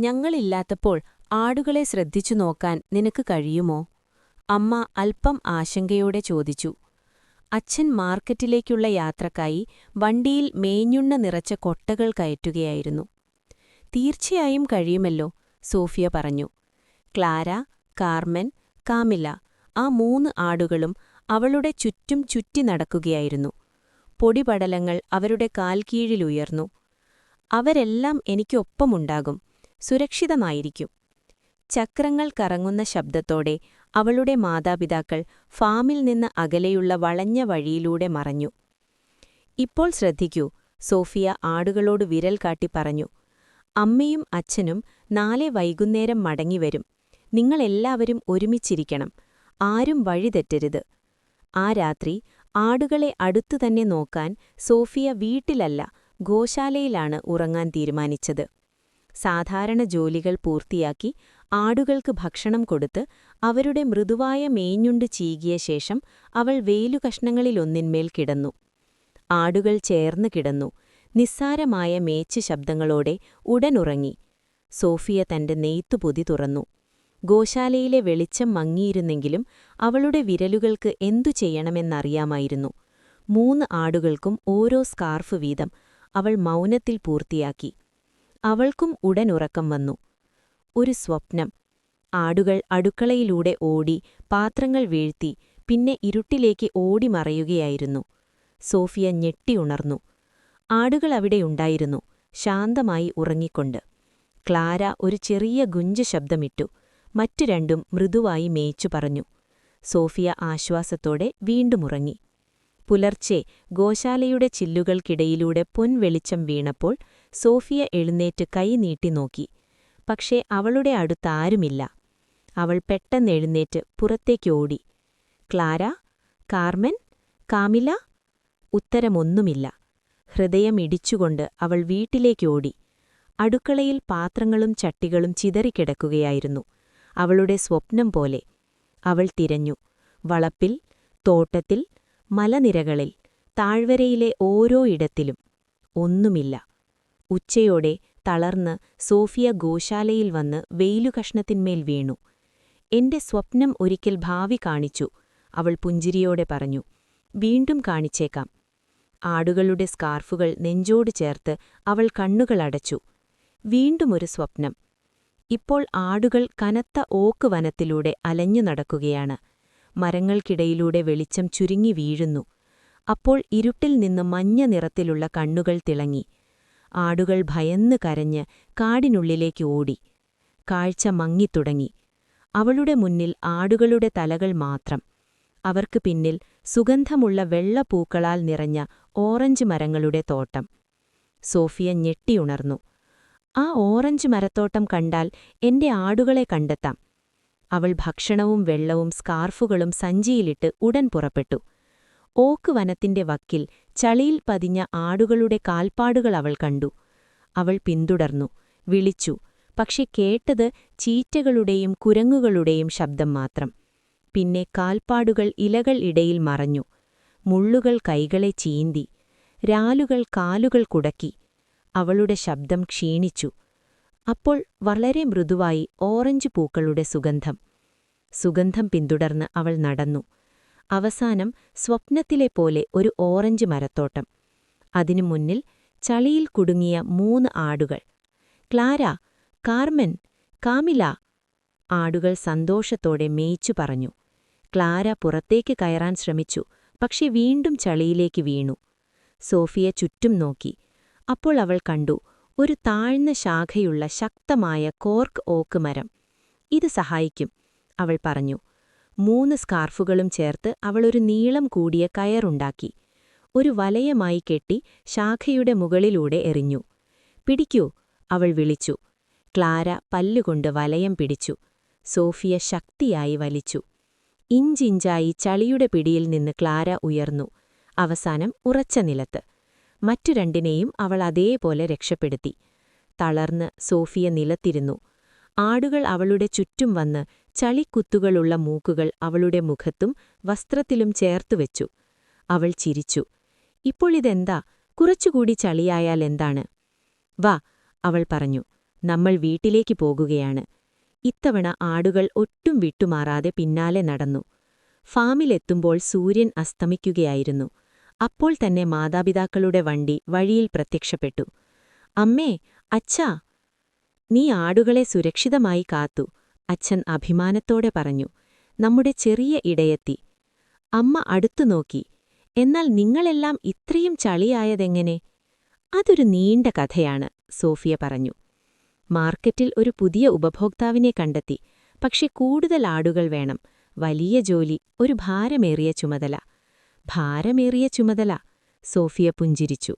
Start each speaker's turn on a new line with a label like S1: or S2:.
S1: ഞങ്ങളില്ലാത്തപ്പോൾ ആടുകളെ ശ്രദ്ധിച്ചു നോക്കാൻ നിനക്ക് കഴിയുമോ? അമ്മ അല്പം ആശങ്കയോടെ ചോദിച്ചു. അച്ഛൻ മാർക്കറ്റിലേക്കുള്ള യാത്രക്കായി വണ്ടിയിൽ മേഞ്ഞുണ്ണ നിറച്ച കൊട്ടകൾ കയറ്റുകയായിരുന്നു. തീർച്ചയായും കഴിയുമല്ലോ സോഫിയ പറഞ്ഞു. ക്ലാര കാർമൻ കാമില ആ മൂന്ന് ആടുകളും അവളുടെ ചുറ്റും ചുറ്റി നടക്കുകയായിരുന്നു. പൊടിപടലങ്ങൾ അവരുടെ കാൽക്കീഴിലുയർന്നു അവരെല്ലാം എനിക്കൊപ്പമുണ്ടാകും. സുരക്ഷിതമായിരിക്കും. ചക്രങ്ങൾ കറങ്ങുന്ന ശബ്ദത്തോടെ അവളുടെ മാതാപിതാക്കൾ ഫാമിൽ നിന്ന് അകലെയുള്ള വളഞ്ഞ വഴിയിലൂടെ മറഞ്ഞു. ഇപ്പോൾ ശ്രദ്ധിക്കൂ സോഫിയ ആടുകളോട് വിരൽ കാട്ടി പറഞ്ഞു അമ്മയും അച്ഛനും നാളെ വൈകുന്നേരം മടങ്ങിവരും നിങ്ങളെല്ലാവരും ഒരുമിച്ചിരിക്കണം. ആരും വഴിതെറ്റരുത് ആ രാത്രി ആടുകളെ അടുത്തുതന്നെ നോക്കാൻ സോഫിയ വീട്ടിലല്ല ഗോശാലയിലാണ് ഉറങ്ങാൻ തീരുമാനിച്ചത്. സാധാരണ ജോലികൾ പൂർത്തിയാക്കി ആടുകൾക്ക് ഭക്ഷണം കൊടുത്ത് അവരുടെ മൃദുവായ മേഞ്ഞുണ്ട് ചീകിയ ശേഷം അവൾ വേലുകഷ്ണങ്ങളിലൊന്നിന്മേൽ കിടന്നു. ആടുകൾ ചേർന്ന് കിടന്നു. നിസ്സാരമായ മേച്ച് ശബ്ദങ്ങളോടെ ഉടനുറങ്ങി. സോഫിയ തന്റെ നെയ്ത്തുപൊതി തുറന്നു. ഗോശാലയിലെ വെളിച്ചം മങ്ങിയിരുന്നെങ്കിലും അവളുടെ വിരലുകൾക്ക് എന്തു ചെയ്യണമെന്നറിയാമായിരുന്നു. മൂന്ന് ആടുകൾക്കും ഓരോ സ്കാർഫ് വീതം അവൾ മൗനത്തിൽ പൂർത്തിയാക്കി. അവൾക്കും ഉടൻ ഉറക്കം വന്നു. ഒരു സ്വപ്നം. ആടുകൾ അടുക്കളയിലൂടെ ഓടി പാത്രങ്ങൾ വീഴ്ത്തി പിന്നെ ഇരുട്ടിലേക്ക് ഓടി മറയുകയായിരുന്നു. സോഫിയ ഞെട്ടിയുണർന്നു ആടുകൾ അവിടെയുണ്ടായിരുന്നു ശാന്തമായി ഉറങ്ങിക്കൊണ്ട്. ക്ലാര ഒരു ചെറിയ ഗുഞ്ച ശബ്ദമിട്ടു. മറ്റു രണ്ടും മൃദുവായി മേച്ചു പറഞ്ഞു. സോഫിയ ആശ്വാസത്തോടെ വീണ്ടും ഉറങ്ങി. പുലർച്ചെ ഗോശാലയുടെ ചില്ലുകൾക്കിടയിലൂടെ പൊൻവെളിച്ചം വീണപ്പോൾ സോഫിയ എഴുന്നേറ്റ് കൈ നീട്ടി നോക്കി. പക്ഷേ അവളുടെ അടുത്ത് ആരുമില്ല. അവൾ പെട്ടെന്ന് എഴുന്നേറ്റ് പുറത്തേക്കോടി ക്ലാര? കാർമൻ? കാമില? ഉത്തരമൊന്നുമില്ല. ഹൃദയം ഇടിച്ചുകൊണ്ട് അവൾ വീട്ടിലേക്കോടി അടുക്കളയിൽ പാത്രങ്ങളും ചട്ടികളും ചിതറിക്കിടക്കുകയായിരുന്നു. അവളുടെ സ്വപ്നം പോലെ. അവൾ തിരഞ്ഞു. വളപ്പിൽ തോട്ടത്തിൽ മലനിരകളിൽ താഴ്വരയിലെ ഓരോ ഇടത്തിലും. ഒന്നുമില്ല. ഉച്ചയോടെ തളർന്ന് സോഫിയ ഗോശാലയിൽ വന്ന് വെയിലുകഷ്ണത്തിന്മേൽ വീണു. എന്റെ സ്വപ്നം ഒരിക്കൽ ഭാവി കാണിച്ചു അവൾ പുഞ്ചിരിയോടെ പറഞ്ഞു. വീണ്ടും കാണിച്ചേക്കാം. ആടുകളുടെ സ്കാർഫുകൾ നെഞ്ചോട് ചേർത്ത് അവൾ കണ്ണുകളടച്ചു വീണ്ടുമൊരു സ്വപ്നം. ഇപ്പോൾ ആടുകൾ കനത്ത ഓക്ക് വനത്തിലൂടെ അലഞ്ഞു നടക്കുകയാണ്. മരങ്ങൾക്കിടയിലൂടെ വെളിച്ചം ചുരുങ്ങി വീഴുന്നു. അപ്പോൾ ഇരുട്ടിൽ നിന്ന് മഞ്ഞ നിറത്തിലുള്ള കണ്ണുകൾ തിളങ്ങി. ആടുകൾ ഭയന്ന് കരഞ്ഞ് കാടിനുള്ളിലേക്ക് ഓടി. കാഴ്ച മങ്ങിത്തുടങ്ങി. അവളുടെ മുന്നിൽ ആടുകളുടെ തലകൾ മാത്രം. അവർക്ക് പിന്നിൽ സുഗന്ധമുള്ള വെള്ളപ്പൂക്കളാൽ നിറഞ്ഞ ഓറഞ്ച് മരങ്ങളുടെ തോട്ടം. സോഫിയ ഞെട്ടിയുണർന്നു ആ ഓറഞ്ച് മരത്തോട്ടം കണ്ടാൽ എന്റെ ആടുകളെ കണ്ടെത്താം. അവൾ ഭക്ഷണവും വെള്ളവും സ്കാർഫുകളും സഞ്ചിയിലിട്ട് ഉടൻ പുറപ്പെട്ടു. ഓക്ക് വനത്തിന്റെ വക്കിൽ ചളിയിൽ പതിഞ്ഞ ആടുകളുടെ കാൽപ്പാടുകൾ അവൾ കണ്ടു. അവൾ പിന്തുടർന്നു. വിളിച്ചു. പക്ഷെ കേട്ടത് ചീറ്റകളുടെയും കുരങ്ങുകളുടെയും ശബ്ദം മാത്രം. പിന്നെ കാൽപ്പാടുകൾ ഇലകൾ ഇടയിൽ മറഞ്ഞു. മുള്ളുകൾ കൈകളെ ചീന്തി. രാലുകൾ കാലുകൾ കുടക്കി. അവളുടെ ശബ്ദം ക്ഷീണിച്ചു. അപ്പോൾ വളരെ മൃദുവായി ഓറഞ്ച് പൂക്കളുടെ സുഗന്ധം. സുഗന്ധം പിന്തുടർന്ന് അവൾ നടന്നു. അവസാനം സ്വപ്നത്തിലെ പോലെ ഒരു ഓറഞ്ച് മരത്തോട്ടം. അതിനു മുന്നിൽ ചളിയിൽ കുടുങ്ങിയ മൂന്ന് ആടുകൾ. ക്ലാര കാർമൻ കാമില ആടുകൾ സന്തോഷത്തോടെ മേയിച്ചു പറഞ്ഞു. ക്ലാര പുറത്തേക്ക് കയറാൻ ശ്രമിച്ചു പക്ഷെ വീണ്ടും ചളിയിലേക്ക് വീണു. സോഫിയ ചുറ്റും നോക്കി. അപ്പോൾ അവൾ കണ്ടു ഒരു താഴ്ന്ന ശാഖയുള്ള ശക്തമായ കോർക്ക് ഓക്ക് മരം. ഇത് സഹായിക്കും അവൾ പറഞ്ഞു. മൂന്ന് സ്കാർഫുകളും ചേർത്ത് അവളൊരു നീളം കൂടിയ കയറുണ്ടാക്കി ഒരു വലയമായി കെട്ടി ശാഖയുടെ മുകളിലൂടെ എറിഞ്ഞു. പിടിക്കൂ അവൾ വിളിച്ചു. ക്ലാര പല്ലുകൊണ്ട് വലയം പിടിച്ചു. സോഫിയ ശക്തിയായി വലിച്ചു. ഇഞ്ചിഞ്ചായി ചളിയുടെ പിടിയിൽ നിന്ന് ക്ലാര ഉയർന്നു. അവസാനം ഉറച്ച നിലത്ത്. മറ്റു രണ്ടിനെയും അവൾ അതേപോലെ രക്ഷപ്പെടുത്തി. തളർന്ന് സോഫിയ നിലത്തിരുന്നു. ആടുകൾ അവളുടെ ചുറ്റും വന്ന് ചളിക്കുത്തുകളുള്ള മൂക്കുകൾ അവളുടെ മുഖത്തും വസ്ത്രത്തിലും ചേർത്തുവെച്ചു അവൾ ചിരിച്ചു. ഇപ്പോൾ ഇതെന്താ? കുറച്ചുകൂടി ചളിയായാൽ എന്താണ്? വാ അവൾ പറഞ്ഞു. നമ്മൾ വീട്ടിലേക്ക് പോകുകയാണ്. ഇത്തവണ ആടുകൾ ഒട്ടും വിട്ടുമാറാതെ പിന്നാലെ നടന്നു. ഫാമിലെത്തുമ്പോൾ സൂര്യൻ അസ്തമിക്കുകയായിരുന്നു. അപ്പോൾ തന്നെ മാതാപിതാക്കളുടെ വണ്ടി വഴിയിൽ പ്രത്യക്ഷപ്പെട്ടു. അമ്മേ അച്ഛാ നീ ആടുകളെ സുരക്ഷിതമായി കാത്തു. അച്ഛൻ അഭിമാനത്തോടെ പറഞ്ഞു നമ്മുടെ ചെറിയ ഇടയെത്തി. അമ്മ അടുത്തു നോക്കി. എന്നാൽ നിങ്ങളെല്ലാം ഇത്രയും ചളിയായതെങ്ങനെ? അതൊരു നീണ്ട കഥയാണ് സോഫിയ പറഞ്ഞു. മാർക്കറ്റിൽ ഒരു പുതിയ ഉപഭോക്താവിനെ കണ്ടെത്തി. പക്ഷെ കൂടുതൽ ആടുകൾ വേണം. വലിയ ജോലി ഒരു ഭാരമേറിയ ചുമതല. ഭാരമേറിയ ചുമതല സോഫിയ പുഞ്ചിരിച്ചു.